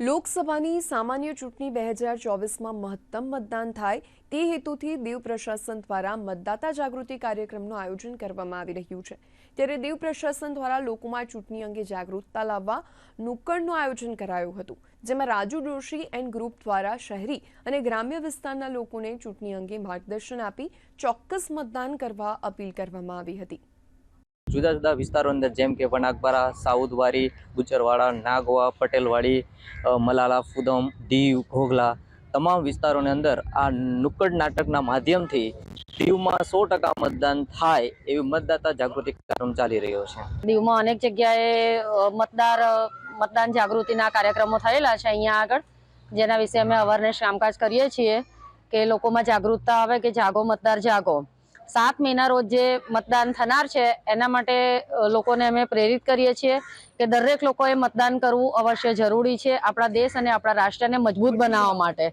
લોકસભાની સામાન્ય ચૂંટણી બે હજાર ચોવીસમાં મહત્તમ મતદાન થાય તે હેતુથી દીવ પ્રશાસન દ્વારા મતદાતા જાગૃતિ કાર્યક્રમનું આયોજન કરવામાં આવી રહ્યું છે. ત્યારે દીવ પ્રશાસન દ્વારા લોકોમાં ચૂંટણી અંગે જાગૃતતા લાવવા નુક્કડનું આયોજન કરાયું હતું, જેમાં રાજુ જોશી એન્ડ ગ્રુપ દ્વારા શહેરી અને ગ્રામ્ય વિસ્તારના લોકોને ચૂંટણી અંગે માર્ગદર્શન આપી ચોક્કસ મતદાન કરવા અપીલ કરવામાં આવી હતી. જુદા જુદા વિસ્તારો અંદર, જેમ કે વણાકબારા, સાઉદવારી ગુજરવાડા નાગવા, પટેલવાડી મલાલા, ફુદમ, દીવ, ઘોઘલા તમામ વિસ્તારોની અંદર આ નુક્કડ નાટકના માધ્યમથી દીવમાં સો ટકા મતદાન થાય એવી મતદાતા જાગૃતિ કાર્યક્રમ ચાલી રહ્યો છે. દીવમાં અનેક જગ્યાએ મતદાર મતદાન જાગૃતિના કાર્યક્રમો થયેલા છે અહીંયા આગળ, જેના વિશે અમે અવેરનેસ કામકાજ કરીએ છીએ કે લોકોમાં જાગૃતતા આવે કે જાગો મતદાર જાગો. સાત મહિના રોજ જે મતદાન થનાર છે, એના માટે લોકોને અમે પ્રેરિત કરીએ છીએ કે દરેક લોકોએ મતદાન કરવું અવશ્ય જરૂરી છે આપણા દેશ અને આપણા રાષ્ટ્રને મજબૂત બનાવવા માટે.